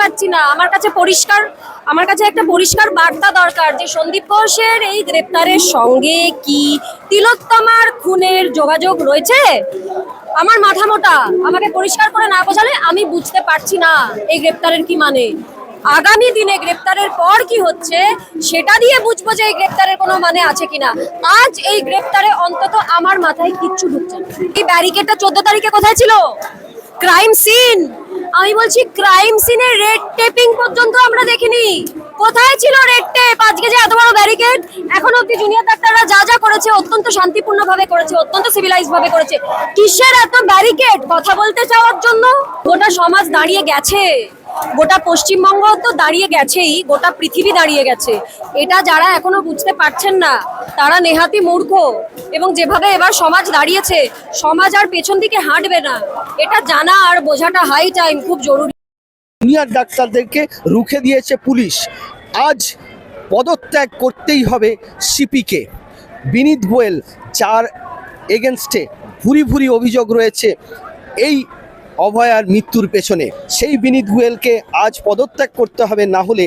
পারছি না। আমার কাছে পরিষ্কার, আমার কাছে একটা পরিষ্কার বার্তা দরকার যে সন্দীপ ঘোষের এই গ্রেপ্তারের সঙ্গে কি তিলোত্তমার খুনের যোগাযোগ রয়েছে? আমার মাথা মোটা, আমাকে পরিষ্কার করে না বোঝালে আমি বুঝতে পারছি না এই গ্রেপ্তারের কি মানে। আগামী দিনে গ্রেপ্তারের পর কি হচ্ছে, সেটা দিয়ে বুঝব যে এই গ্রেপ্তারের কোনো মানে আছে কিনা। আজ এই গ্রেপ্তারে অন্তত আমার মাথায় কিচ্ছু ঢুকছে না। এই ব্যারিকেডটা চোদ্দ তারিখে কোথায় ছিল? Crime scene! আমি বলছি ক্রাইম সিনের রেড টেপিং পর্যন্ত আমরা দেখিনি। কোথায় ছিল রেড টেপ আজকে যে এত বড় ব্যারিকেড এখন অব্দি জুনিয়র ডাক্তাররা যা যা করেছে, অত্যন্ত শান্তিপূর্ণ ভাবে করেছে, অত্যন্ত সিভিলাইজ ভাবে করেছে। কিসের এত ব্যারিকেড কথা বলতে চাওয়ার জন্য গোটা সমাজ দাঁড়িয়ে গেছে। গোটা পশ্চিমবঙ্গ তো দাঁড়িয়ে গেছেই, গোটা পৃথিবী দাঁড়িয়ে গেছে। এটা যারা এখনও বুঝতে পারছেন না, তারা নেহাতি মূর্খ। এবং যেভাবে এবার সমাজ দাঁড়িয়েছে, সমাজ আর পেছন দিকে হাঁটবে না। এটা জানা আর বোঝাটা হাই টাইম খুব জরুরি। জুনিয়র ডাক্তারদেরকে রুখে দিয়েছে পুলিশ। আজ পদত্যাগ করতেই হবে সিপিকে। বিনীত গোয়েল যার এগেনস্টে ভুরি ভুরি অভিযোগ রয়েছে। এই অভয়ার মৃত্যুর পেছনে। সেই বিনীত গোয়েলকে আজ পদত্যাগ করতে হবে, না হলে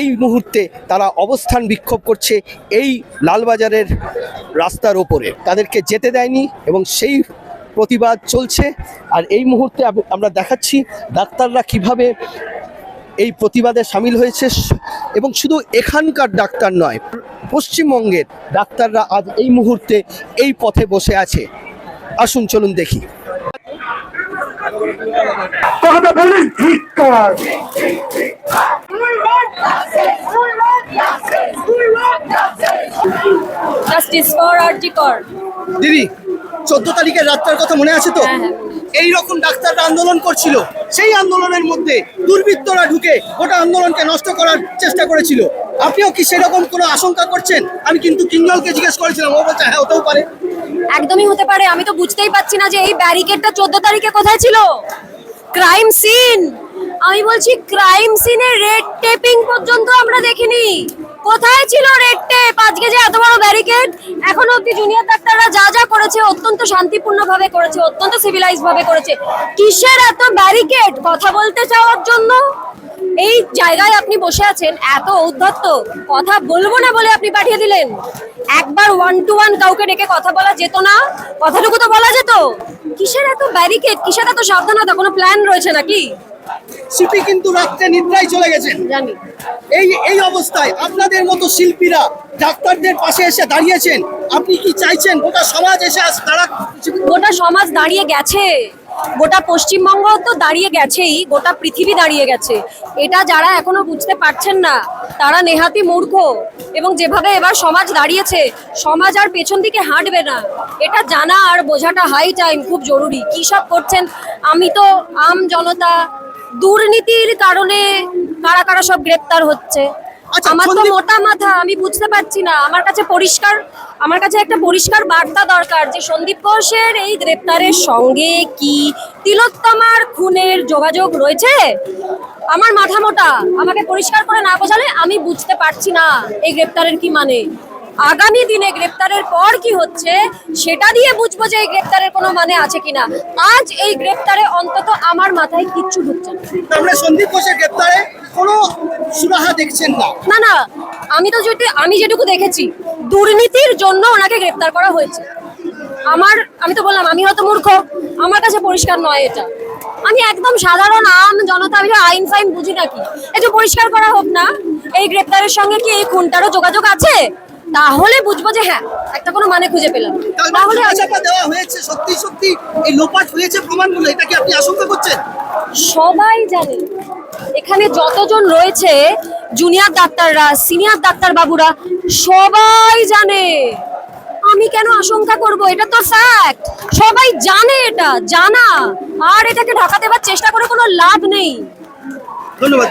এই মুহূর্তে তারা অবস্থান বিক্ষোভ করছে এই লালবাজারের রাস্তার ওপরে। তাদেরকে যেতে দেয়নি এবং সেই প্রতিবাদ চলছে। আর এই মুহূর্তে আমরা দেখাচ্ছি ডাক্তাররা কীভাবে এই প্রতিবাদে সামিল হয়েছে এবং শুধু এখানকার ডাক্তার নয়, পশ্চিমবঙ্গের ডাক্তাররা আজ এই মুহূর্তে এই পথে বসে আছে। আসুন, চলুন দেখি। কথা জাস্টিস ফর আরজি কর দিদি চোদ্দ তারিখের রাতটার কথা মনে আছে তো? হ্যাঁ, হ্যাঁ। এই রকম ডাক্তাররা আন্দোলন করছিল। সেই আন্দোলনের মধ্যে দুর্বৃত্তরা ঢুকে গোটা আন্দোলনকে নষ্ট করার চেষ্টা করেছিল। আপনিও কি সেরকম কোনো আশঙ্কা করছেন? আমি কিন্তু কিঞ্জলকে জিজ্ঞেস করেছিলাম ও বলছে হ্যাঁ হতেও পারে। একদমই হতে পারে। আমি তো বুঝতেই পারছি না যে এই ব্যারিকেডটা চোদ্দ তারিখে কোথায় ছিল। ক্রাইম সিন আমি বলছি ক্রাইম সিনের রেড টেপিং পর্যন্ত আমরা দেখিনি। কোথায় ছিল রেড টেপ আজকে যে এত বড় ব্যারিকেড এখন অব্দি জুনিয়র ডাক্তাররা যা যা করেছে অত্যন্ত শান্তিপূর্ণ ভাবে করেছে, অত্যন্ত সিভিলাইজ ভাবে করেছে। কিসের এত ব্যারিকেড কথা বলতে চাওয়ার জন্য এই জায়গায় আপনি বসে আছেন, এত ঔদ্ধত্য। কথা বলব না বলে আপনি পাঠিয়ে দিলেন। একবার ওয়ান টু ওয়ান কাউকে ডেকে কথা বলা যেত না। কথাটুকু তো বলা যেত। কিসের এত ব্যারিকেড কিসের এত সাবধানতা? কোনো প্ল্যান রয়েছে নাকি? সিপি কিন্তু রাত্রে নিদ্রায় চলে গেছেন। জানি। এই এই অবস্থায় আপনাদের মতো শিল্পীরা ডাক্তারদের পাশে এসে দাঁড়িয়েছেন আপনি কি চাইছেন গোটা সমাজ এসে আজ তারা গোটা সমাজ দাঁড়িয়ে গেছে। গোটা পশ্চিমবঙ্গ তো দাঁড়িয়ে গেছেই গোটা পৃথিবী দাঁড়িয়ে গেছে। এটা যারা এখনও বুঝতে পারছেন না তারা নেহাতি মূর্খ। এবং যেভাবে এবার সমাজ দাঁড়িয়েছে সমাজ আর পেছন দিকে হাঁটবে না। এটা জানা আর বোঝাটা হাই টাইম খুব জরুরি। কী সব করছেন? আমি তো আম জনতা দুর্নীতির কারণে কারা কারা সব গ্রেপ্তার হচ্ছে। আচ্ছা, আমার তো মোটা মাথা আমি বুঝতে পারছি না। আমার কাছে পরিষ্কার আমার কাছে একটা পরিষ্কার বার্তা দরকার যে সন্দীপ ঘোষের এই গ্রেপ্তারের সঙ্গে কি তিলোত্তমার খুনের যোগাযোগ রয়েছে? আমার মাথা মোটা আমাকে পরিষ্কার করে না বোঝালে আমি বুঝতে পারছি না এই গ্রেপ্তারের কি মানে। আগামী দিনে গ্রেপ্তারের পর কি হচ্ছে সেটা দিয়ে বুঝব যে এই গ্রেপ্তারের কোনো মানে আছে কিনা। আজ এই গ্রেপ্তারে অন্তত আমার মাথায় কিচ্ছু ঢুকছে না। আমরা সন্দীপ ঘোষের গ্রেপ্তারে কোনো সুরাহা দেখছেন না। না না আমি তো যেটি আমি যেটুকু দেখেছি দুর্নীতির জন্য ওনাকে গ্রেপ্তার করা হয়েছে। আমার আমি তো বললাম আমি হয়তো মূর্খ আমার কাছে পরিষ্কার নয় এটা। আমি একদম সাধারণ আম জনতা আমি আইন ফাইন বুঝি নাকি। একটু পরিষ্কার করা হোক না এই গ্রেপ্তারের সঙ্গে কি এই খুনটারও যোগাযোগ আছে? তাহলে বুঝব যে হ্যাঁ একটা কোনো মানে খুঁজে পেলাম। তাহলে চাপা দেওয়া হয়েছে সত্যি সত্যি এই লোপাট হয়েছে প্রমাণগুলো এটা কি আপনি আশঙ্কা করছেন? সবাই জানে এখানে যতজন রয়েছে জুনিয়র ডাক্তাররা সিনিয়র ডাক্তার বাবুরা সবাই জানে। আমি কেন আশঙ্কা করব? এটা তো ফ্যাক্ট সবাই জানে এটা জানা। আর এটাকে ঢাকা দেওয়ার চেষ্টা করে কোনো লাভ নেই। ধন্যবাদ।